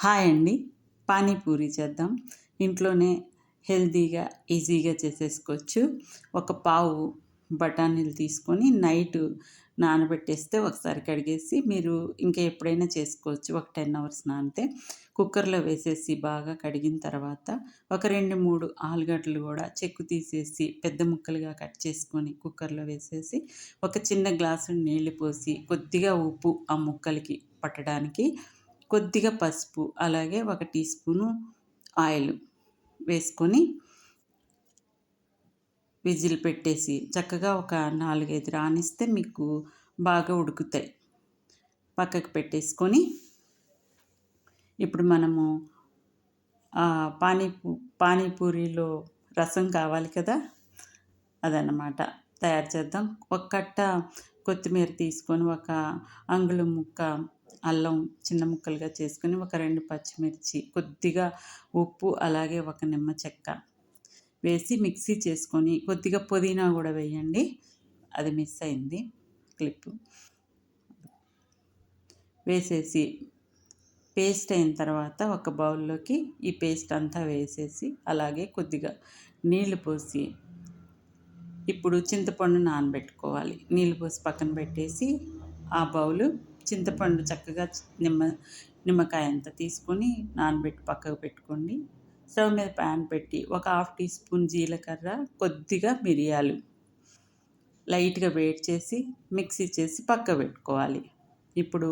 Hi అండి. పానీపూరి చేద్దాం. ఇంట్లోనే హెల్తీగా ఈజీగా చేసేసుకోవచ్చు. ఒక పావు బఠానీలు తీసుకొని నైట్ నానబెట్టేస్తే ఒకసారి కడిగేసి మీరు ఇంకా ఎప్పుడైనా చేసుకోవచ్చు. ఒక టెన్ అవర్స్ నానితే కుక్కర్లో వేసేసి బాగా కడిగిన తర్వాత ఒక రెండు మూడు ఆలుగడ్డలు కూడా చెక్కు తీసేసి పెద్ద ముక్కలుగా కట్ చేసుకొని కుక్కర్లో వేసేసి ఒక చిన్న గ్లాసు నీళ్ళు పోసి కొద్దిగా ఉప్పు ఆ ముక్కలకి పట్టడానికి కొద్దిగా పసుపు అలాగే ఒక టీ స్పూను ఆయిల్ వేసుకొని విజిల్ పెట్టేసి చక్కగా ఒక నాలుగైదు రానిస్తే మీకు బాగా ఉడుకుతాయి. పక్కకు పెట్టేసుకొని ఇప్పుడు మనము పానీపూ పానీపూరిలో రసం కావాలి కదా? అదనమాట తయారు చేద్దాం. ఒక కట్ట కొత్తిమీర తీసుకొని ఒక అంగుళం ముక్క అల్లం చిన్న ముక్కలుగా చేసుకొని ఒక రెండు పచ్చిమిర్చి కొద్దిగా ఉప్పు అలాగే ఒక నిమ్మ చెక్క వేసి మిక్సీ చేసుకొని కొద్దిగా పుదీనా కూడా వేయండి. అది మిస్ అయింది. క్లిప్ వేసేసి పేస్ట్ అయిన తర్వాత ఒక బౌల్లోకి ఈ పేస్ట్ అంతా వేసేసి అలాగే కొద్దిగా నీళ్ళు పోసి ఇప్పుడు చింతపండు నానబెట్టుకోవాలి. నీళ్ళు పోసి పక్కన పెట్టేసి ఆ బౌలు చింతపండు చక్కగా నిమ్మ నిమ్మకాయ అంత తీసుకొని నానబెట్టి పక్కకు పెట్టుకోండి. స్టవ్ మీద ప్యాన్ పెట్టి ఒక హాఫ్ టీ స్పూన్ జీలకర్ర కొద్దిగా మిరియాలు లైట్గా వేడి చేసి మిక్సీ చేసి పక్క పెట్టుకోవాలి. ఇప్పుడు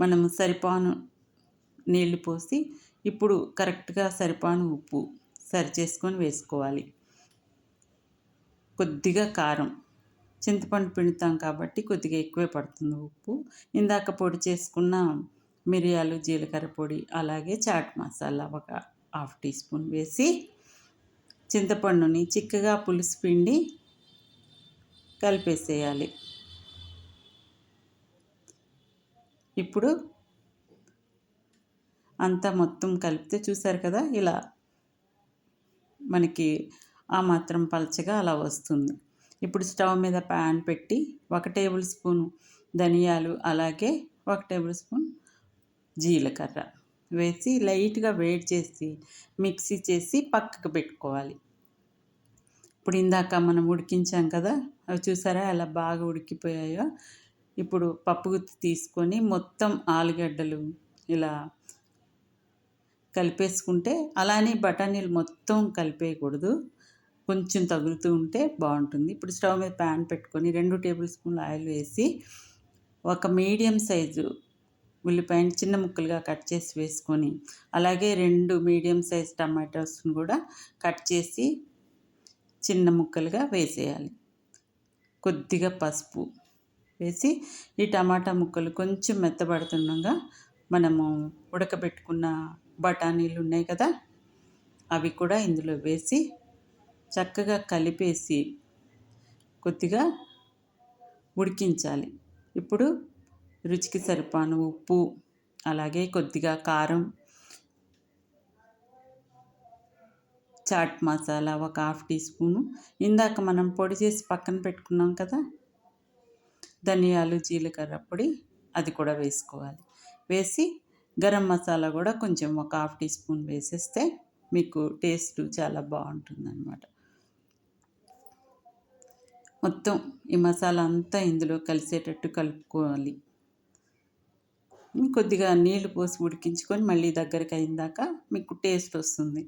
మనము సరిపాను నీళ్ళు పోసి ఇప్పుడు కరెక్ట్గా సరిపాను ఉప్పు సరి చేసుకొని వేసుకోవాలి. కొద్దిగా కారం చింతపండు పిండుతాం కాబట్టి కొద్దిగా ఎక్కువే పడుతుంది ఉప్పు. ఇందాక పొడి చేసుకున్న మిరియాలు జీలకర్ర పొడి అలాగే చాట్ మసాలా ఒక హాఫ్ టీ స్పూన్ వేసి చింతపండుని చిక్కగా పులుసు పిండి కలిపేసేయాలి. ఇప్పుడు అంతా మొత్తం కలిపితే చూసారు కదా ఇలా మనకి ఆ మాత్రం పలచగా అలా వస్తుంది. ఇప్పుడు స్టవ్ మీద ప్యాన్ పెట్టి ఒక టేబుల్ స్పూన్ ధనియాలు అలాగే ఒక టేబుల్ స్పూన్ జీలకర్ర వేసి లైట్గా వేడి చేసి మిక్సీ చేసి పక్కకు పెట్టుకోవాలి. ఇప్పుడు ఇందాక మనం ఉడికించాం కదా అవి చూసారా అలా బాగా ఉడికిపోయాయో? ఇప్పుడు పప్పు గుత్తి తీసుకొని మొత్తం ఆలుగడ్డలు ఇలా కలిపేసుకుంటే అలానే బఠానీలు మొత్తం కలిపేయకూడదు. కొంచెం తగులుతూ ఉంటే బాగుంటుంది. ఇప్పుడు స్టవ్ మీద ప్యాన్ పెట్టుకొని రెండు టేబుల్ స్పూన్లు ఆయిల్ వేసి ఒక మీడియం సైజు ఉల్లిపాయని చిన్న ముక్కలుగా కట్ చేసి వేసుకొని అలాగే రెండు మీడియం సైజ్ టమాటోస్ని కూడా కట్ చేసి చిన్న ముక్కలుగా వేసేయాలి. కొద్దిగా పసుపు వేసి ఈ టమాటా ముక్కలు కొంచెం మెత్తబడుతుండగా మనము ఉడకబెట్టుకున్న బఠానీలు ఉన్నాయి కదా అవి కూడా ఇందులో వేసి చక్కగా కలిపేసి కొద్దిగా ఉడికించాలి. ఇప్పుడు రుచికి సరిపాను ఉప్పు అలాగే కొద్దిగా కారం చాట్ మసాలా ఒక హాఫ్ టీ స్పూను. ఇందాక మనం పొడి చేసి పక్కన పెట్టుకున్నాం కదా ధనియాలు జీలకర్ర పొడి అది కూడా వేసుకోవాలి. వేసి గరం మసాలా కూడా కొంచెం ఒక హాఫ్ టీ స్పూన్ వేసేస్తే మీకు టేస్ట్ చాలా బాగుంటుంది అన్నమాట మొత్తం ఈ మసాలా అంతా ఇందులో కలిసేటట్టు కలుపుకోవాలి. కొద్దిగా నీళ్ళు పోసి ఉడికించుకొని మళ్ళీ దగ్గరికి అయిందాక మీకు టేస్ట్ వస్తుంది.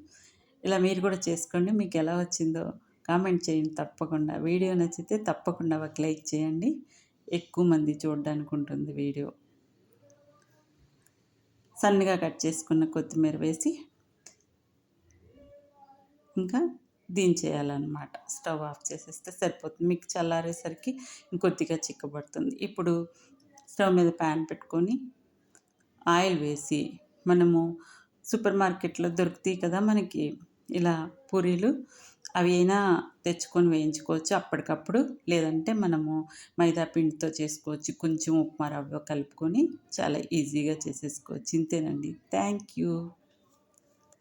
ఇలా మీరు కూడా చేసుకోండి. మీకు ఎలా వచ్చిందో కామెంట్ చేయండి తప్పకుండా. వీడియో నచ్చితే తప్పకుండా ఒక లైక్ చేయండి. ఎక్కువ మంది చూడడానికి ఉంటుంది వీడియో. సన్నగా కట్ చేసుకున్న కొత్తిమీర వేసి ఇంకా దించేయాలన్నమాట. స్టవ్ ఆఫ్ చేసేస్తే సరిపోతుంది. మీకు చల్లారేసరికి ఇంకొద్దిగా చిక్కబడుతుంది. ఇప్పుడు స్టవ్ మీద ప్యాన్ పెట్టుకొని ఆయిల్ వేసి మనము సూపర్ మార్కెట్లో దొరుకుతాయి కదా మనకి ఇలా పూరీలు అవి అయినా తెచ్చుకొని వేయించుకోవచ్చు అప్పటికప్పుడు. లేదంటే మనము మైదా పిండితో చేసుకోవచ్చు. కొంచెం ఉప్మా రవ్వ కలుపుకొని చాలా ఈజీగా చేసేసుకోవచ్చు. ఇంతేనండి. Thank you.